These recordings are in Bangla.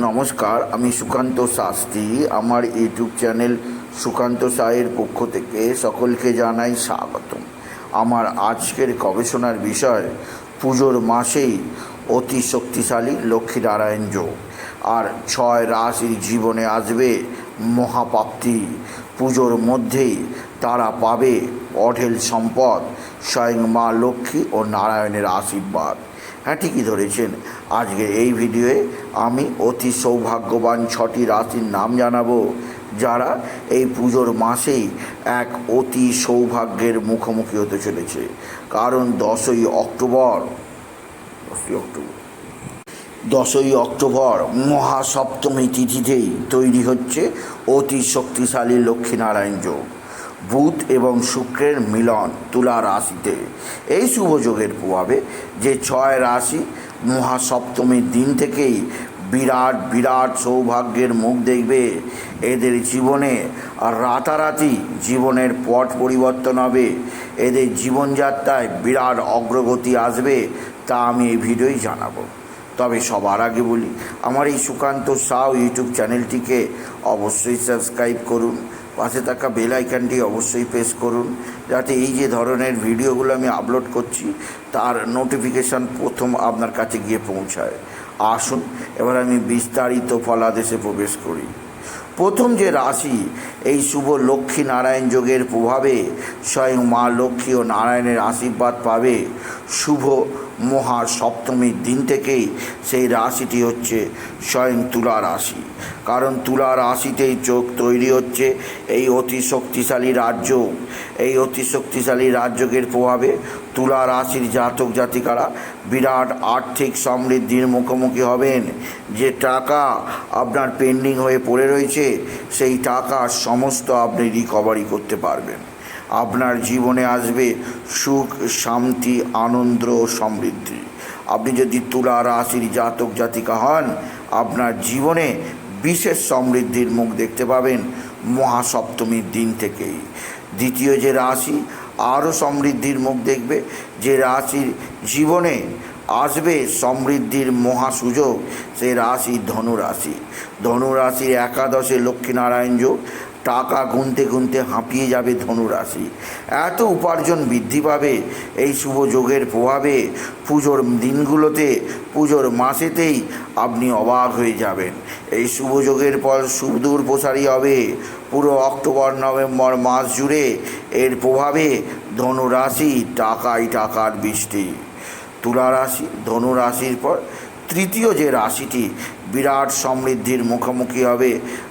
নমস্কার, আমি সুকান্ত শাস্ত্রী। আমার ইউটিউব চ্যানেল সুকান্ত সায়ের পক্ষ থেকে সকলকে জানাই স্বাগতম। আমার আজকের গবেষণার বিষয়, পুজোর মাসেই অতি শক্তিশালী লক্ষ্মীনারায়ণ যোগ। আর ছয় রাশির জীবনে আসবে মহাপ্রাপ্তি পুজোর মধ্যেই তারা পাবে অঢেল সম্পদ, স্বয়ং মা লক্ষ্মী ও নারায়ণের আশীর্বাদ। হ্যাঁ ঠিকই ধরেছেন। আজকে এই ভিডিওয়ে আমি অতি সৌভাগ্যবান ছটি রাশির নাম জানাব, যারা এই পুজোর মাসেই এক অতি সৌভাগ্যের মুখোমুখি হতে চলেছে। কারণ দশই অক্টোবর দশই অক্টোবর দশই অক্টোবর মহাসপ্তমী তিথিতেই তৈরি হচ্ছে অতি শক্তিশালী লক্ষ্মীনারায়ণ যোগ। বুধ এবং শুক্রের মিলন তুলা রাশিতে। এই শুভ যোগের প্রভাবে যে ছয় রাশি মহাসপ্তমীর দিন থেকেই বিরাট বিরাট সৌভাগ্যের মুখ দেখবে। এদের জীবনে রাতারাতি জীবনের পট পরিবর্তন হবে। এদের জীবনযাত্রায় বিরাট অগ্রগতি আসবে তা আমি এই ভিডিওই জানাব। তবে সবার আগে বলি, আমার এই সুকান্ত সাউ ইউটিউব চ্যানেলটিকে অবশ্যই সাবস্ক্রাইব করুন। পাশে থাকা বেল আইকনটি অবশ্যই প্রেস করুন, যাতে এই যে ধরনের ভিডিওগুলো আমি আপলোড করছি, তার নোটিফিকেশান প্রথম আপনার কাছে গিয়ে পৌঁছায়। আসুন, এবার আমি বিস্তারিত ফলাদেশে প্রবেশ করি। প্রথম যে রাশি, এই শুভ লক্ষ্মী নারায়ণ যোগের প্রভাবে স্বয়ং মা লক্ষ্মী ও নারায়ণের আশীর্বাদ পাবে। শুভ মহা সপ্তমীর দিন থেকেই সেই রাশিটি হচ্ছে স্বয়ং তুলা রাশি। কারণ তুলা রাশিতেই চোখ তৈরি হচ্ছে এই অতি শক্তিশালী রাজ্য। এই অতি শক্তিশালী রাজ্যকের প্রভাবে তুলা রাশির জাতক জাতিকারা বিরাট আর্থিক সমৃদ্ধির মুখোমুখি হবেন। যে টাকা আপনার পেন্ডিং হয়ে পড়ে রয়েছে, সেই টাকা সমস্ত আপনি রিকভারি করতে পারবেন। আপনার জীবনে আসবে সুখ, শান্তি, আনন্দ ও সমৃদ্ধি। আপনি যদি তুলা রাশির জাতক, জাতিকা হন, আপনার জীবনে বিশেষ সমৃদ্ধির মুখ দেখতে পাবেন মহাসপ্তমীর দিন থেকেই। দ্বিতীয় যে রাশি, আরও সমৃদ্ধির মুখ দেখবে। যে রাশির জীবনে আসবে সমৃদ্ধির মহা সুযোগ, সে রাশি ধনুরাশি। ধনুরাশির একাদশে লক্ষ্মীনারায়ণ যোগ টাকা গুনতে গুনতে হাঁপিয়ে যাবে ধনুরাশি। এত উপার্জন বৃদ্ধি পাবে, এই শুভ যোগের প্রভাবে পুজোর দিনগুলোতে, পুজোর মাসেতেই আপনি অবাক হয়ে যাবেন। এই শুভ যোগের পর সুদূর প্রসারী হবে। পুরো অক্টোবর, নভেম্বর মাস জুড়ে এর প্রভাবে ধনুরাশি টাকায় টাকার বৃষ্টি। তুলা রাশি পর তৃতীয় যে রাশিটি বিরাট সমৃদ্ধির মুখোমুখি হবে,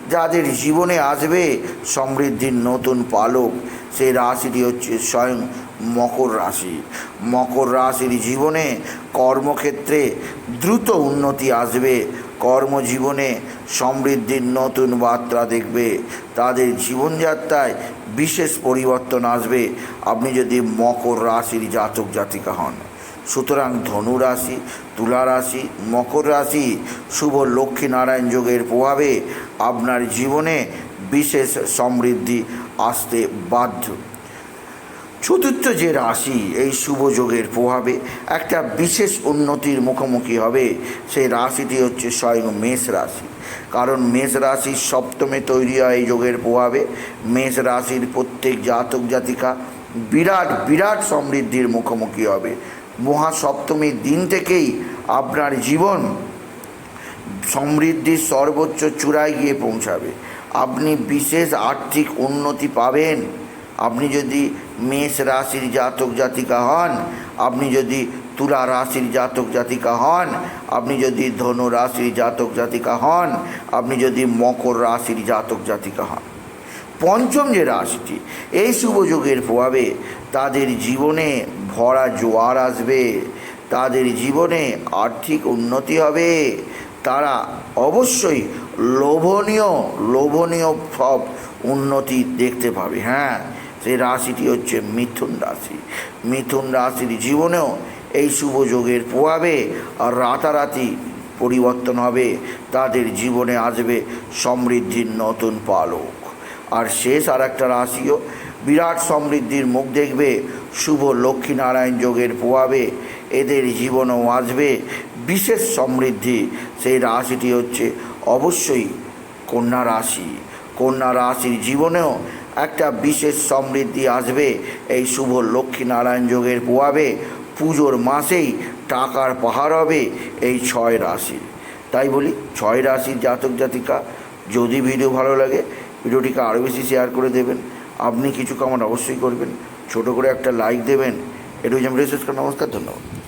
যাদের জীবনে আসবে সমৃদ্ধির নতুন পালক, সেই রাশিটি হচ্ছে স্বয়ং মকর রাশি। মকর রাশির জীবনে কর্মক্ষেত্রে দ্রুত উন্নতি আসবে, কর্মজীবনে সমৃদ্ধির নতুন বার্তা দেখবে, তাদের জীবনযাত্রায় বিশেষ পরিবর্তন আসবে। আপনি যদি মকর রাশির জাতক জাতিকা হন সুতরাং ধনু রাশি তুলা রাশি মকর রাশি শুভ লক্ষ্মীনারায়ণ যোগের প্রভাবে আপনার জীবনে বিশেষ সমৃদ্ধি আসতে বাধ্য। চতুর্থ যে রাশি, এই শুভ যোগের প্রভাবে একটা বিশেষ উন্নতির মুখোমুখি হবে সেই রাশিটি হচ্ছে স্বয়ং মেষ রাশি। কারণ মেষ রাশির সপ্তমে তৈরি হয় এই যোগের প্রভাবে। মেষ রাশির প্রত্যেক জাতক জাতিকা বিরাট বিরাট সমৃদ্ধির মুখোমুখি হবে। মহাসপ্তমীর দিন থেকেই আপনার জীবন সমৃদ্ধির সর্বোচ্চ চূড়ায় গিয়ে পৌঁছাবে। আপনি বিশেষ আর্থিক উন্নতি পাবেন। আপনি যদি মেষ রাশির জাতক জাতিকা হন, আপনি যদি তুলা রাশির জাতক জাতিকা হন, আপনি যদি ধনু রাশির জাতক জাতিকা হন, আপনি যদি মকর রাশির জাতক জাতিকা হন। পঞ্চম যে রাশিটি, এই শুভ যোগের প্রভাবে তাদের জীবনে ভরা জোয়ার আসবে, তাদের জীবনে আর্থিক উন্নতি হবে। তারা অবশ্যই লোভনীয় লোভনীয় সব উন্নতি দেখতে পাবে। হ্যাঁ সেই রাশিটি হচ্ছে মিথুন রাশি। মিথুন রাশির জীবনেও এই শুভ যোগের প্রভাবে রাতারাতি পরিবর্তন হবে। তাদের জীবনে আসবে সমৃদ্ধির নতুন পালক। আর শেষ আর একটা রাশিও বিরাট সমৃদ্ধির মুখ দেখবে, শুভ লক্ষ্মীনারায়ণ যোগের প্রভাবে এদের জীবনও আসবে বিশেষ সমৃদ্ধি। সেই রাশিটি হচ্ছে অবশ্যই কন্যা রাশি। কন্যা রাশির জীবনেও একটা বিশেষ সমৃদ্ধি আসবে। এই শুভ লক্ষ্মীনারায়ণ যোগের প্রভাবে পুজোর মাসেই টাকার পাহাড় হবে এই ছয় রাশির। তাই বলি, ছয় রাশির জাতক জাতিকা, যদি ভিডিও ভালো লাগে ভিডিওটিকে আরও বেশি শেয়ার করে দেবেন। আপনি কিছু কামান অবশ্যই করবেন। ছোটো করে একটা লাইক দেবেন। এটুকু আমি রিসার্চ নমস্কার, ধন্যবাদ।